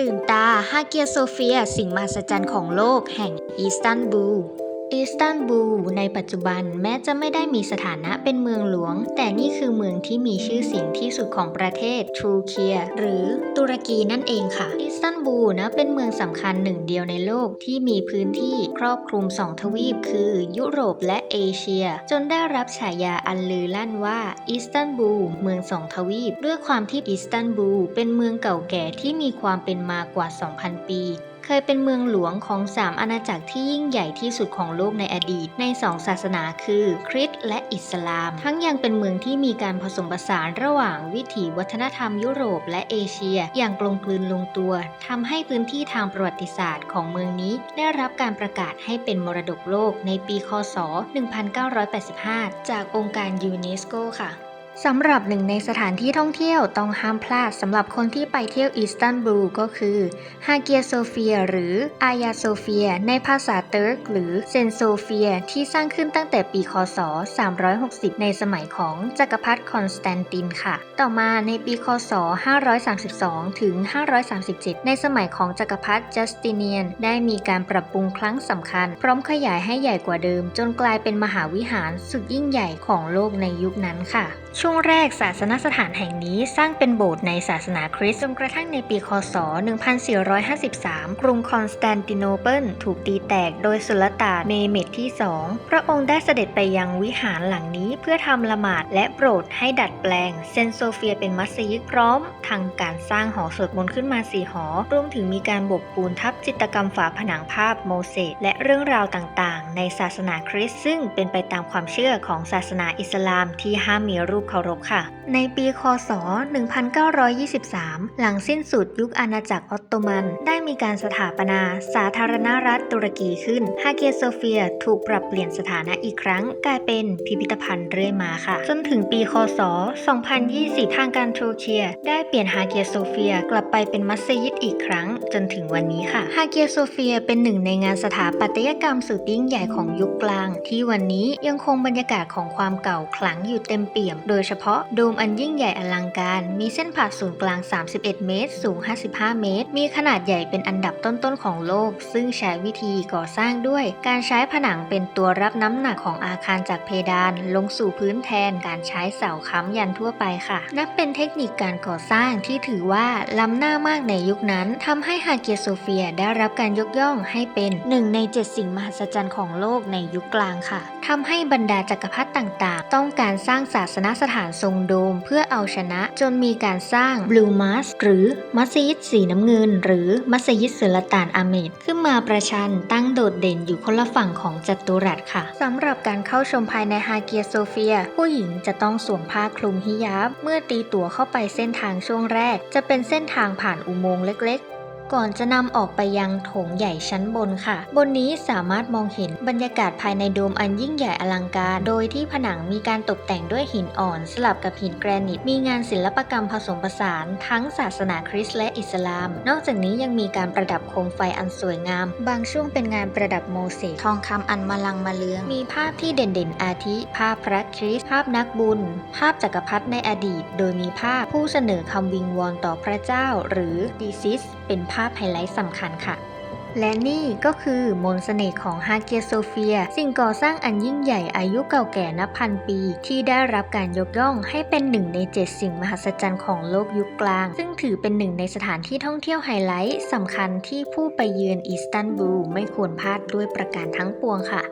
ตื่นตาฮาเกียโซเฟีย สิ่งมหัศจรรย์ของโลกแห่งอิสตันบูล อิสตันบูลในปัจจุบันแม้จะไม่ได้มีสถานะเป็นเมืองหลวง แต่นี่คือเมืองที่มีชื่อเสียงที่สุดของประเทศทูเคียหรือตุรกีนั่นเองค่ะ อิสตันบูลนะเป็นเมืองสำคัญหนึ่งเดียวในโลกที่มีพื้นที่ครอบคลุมสองทวีปคือยุโรปและเอเชีย จนได้รับฉายาอันลือลั่นว่าอิสตันบูลเมืองสองทวีป ด้วยความที่อิสตันบูลเป็นเมืองเก่าแก่ที่มีความเป็นมากว่า 2,000 ปีเคยเป็นเมืองหลวงของสามอาณาจักรที่ยิ่งใหญ่ที่สุดของโลกในอดีต ในสองศาสนาคือคริสต์และอิสลาม ทั้งยังเป็นเมืองที่มีการผสมผสานระหว่างวิถีวัฒนธรรมยุโรปและเอเชีย อย่างกลมกลืนลงตัวทำให้พื้นที่ทางประวัติศาสตร์ของเมืองนี้ ได้รับการประกาศให้เป็นมรดกโลกในปี คศ 1985 จากองค์การยูเนสโกค่ะ สำหรับหนึ่งในสถานที่ท่องเที่ยวต้องห้ามพลาดสำหรับคนที่ไปเที่ยวอิสตันบูลก็คือฮาเกียโซเฟียหรืออายาโซเฟีย ในภาษาเติร์กหรือเซนโซเฟีย ที่สร้างขึ้นตั้งแต่ปีคศ 360 ในสมัยของจักรพรรดิคอนสแตนตินค่ะ ต่อมาในปีคศ 532 ถึง 537 ในสมัยของจักรพรรดิจัสติเนียน ได้มีการปรับปรุงครั้งสำคัญ พร้อมขยายให้ใหญ่กว่าเดิม จนกลายเป็นมหาวิหารสุดยิ่งใหญ่ของโลกในยุคนั้นค่ะช่วงแรกศาสนสถานแห่งนี้สร้างเป็นโบสถ์ในศาสนาคริสต์จนกระทั่งในปี คศ 1453 กรุงคอนสแตนติโนเปิลถูกตีแตกโดยสุลต่านเมเมดที่ 2 พระองค์ได้เสด็จไปยังวิหารหลังนี้เพื่อทำละหมาดและโปรดให้ดัดแปลง เซนโซเฟียเป็นมัสยิดพร้อม ทางการสร้างหอสวดมนต์ขึ้นมาสี่หอ รวมถึงมีการบกปูนทับจิตรกรรมฝาผนังภาพโมเสสและเรื่องราวต่างๆ ในศาสนาคริสต์ซึ่งเป็นไปตามความเชื่อของศาสนาอิสลามที่ห้ามมีรูปเคารพค่ะ ในปีคศ 1923 หลังสิ้นสุดยุคอาณาจักรออตโตมัน ได้มีการสถาปนาสาธารณรัฐตุรกีขึ้น ฮาเกียโซเฟียถูกปรับเปลี่ยนสถานะอีกครั้ง กลายเป็นพิพิธภัณฑ์เรื่อยมาค่ะ จนถึงปีคศ 2020 ทางการทูเคีย ได้เปลี่ยนฮาเกียโซเฟียกลับไปเป็นมัสยิดอีกครั้ง จนถึงวันนี้ค่ะ ฮาเกียโซเฟียเป็นหนึ่งในงานสถาปัตยกรรมสุดยิ่งใหญ่ของยุคกลาง ที่วันนี้ยังคงบรรยากาศของความเก่าขลังอยู่เต็มเปี่ยม โดยเฉพาะโดมอันยิ่งใหญ่อลังการ มีเส้นผ่าศูนย์กลาง 31 เมตร สูง 55 เมตร มีขนาดใหญ่เป็นอันดับต้นๆของโลก ซึ่งใช้วิธีก่อสร้างด้วย การใช้ผนังเป็นตัวรับน้ำหนักของอาคารจากเพดาน ลงสู่พื้นแทนการใช้เสาค้ำยันทั่วไปค่ะ นับเป็นเทคนิคการก่อสร้างที่ถือว่าล้ำหน้ามากในยุคนั้นทำให้ฮาเกียโซเฟียได้รับการยกย่องให้เป็นหนึ่งในเจ็ดสิ่งมหัศจรรย์ของโลกในยุคกลางค่ะทำให้บรรดาจักรพรรดิต่างๆ ต้องการสร้างศาสนสถานทรงโดมเพื่อเอาชนะจนมีการสร้างบลูมัสหรือมัสยิดสีน้ำเงิน หรือมัสยิดสุลต่านอาเมดขึ้นมาประชันตั้งโดดเด่นอยู่คนละฝั่งของจัตุรัสค่ะสำหรับการเข้าชมภายในฮาเกียโซเฟีย ผู้หญิงจะต้องสวมผ้าคลุมฮิญาบ เมื่อตีตั๋วเข้าไปเส้นทางช่วงแรก จะเป็นเส้นทางผ่านอุโมงค์เล็กๆ ก่อนจะนำออกไปยังโถงใหญ่ชั้นบนค่ะ บนนี้สามารถมองเห็นบรรยากาศภายในโดมอันยิ่งใหญ่อลังการ โดยที่ผนังมีการตกแต่งด้วยหินอ่อน สลับกับหินแกรนิต มีงานศิลปกรรมผสมผสาน ทั้งศาสนาคริสต์และอิสลาม นอกจากนี้ยังมีการประดับโคมไฟอันสวยงาม บางช่วงเป็นงานประดับโมเสสทองคำอันมาลังมาเลือง มีภาพที่เด่นๆ อาทิ ภาพพระคริสต์ภาพนักบุญ ภาพจักรพรรดิในอดีต โดยมีภาพผู้เสนอคำวิงวอนต่อพระเจ้า หรือดีซิส เป็นภาพไฮไลท์สำคัญค่ะและนี่ก็คือมนต์เสน่ห์ของฮาเกียโซเฟีย สิ่งก่อสร้างอันยิ่งใหญ่อายุเก่าแก่นับพันปี ที่ได้รับการยกย่องให้เป็นหนึ่งในเจ็ดสิ่งมหัศจรรย์ของโลกยุคกลาง ซึ่งถือเป็นหนึ่งในสถานที่ท่องเที่ยวไฮไลท์สำคัญที่ผู้ไปเยือนอิสตันบูลไม่ควรพลาดด้วยประการทั้งปวงค่ะ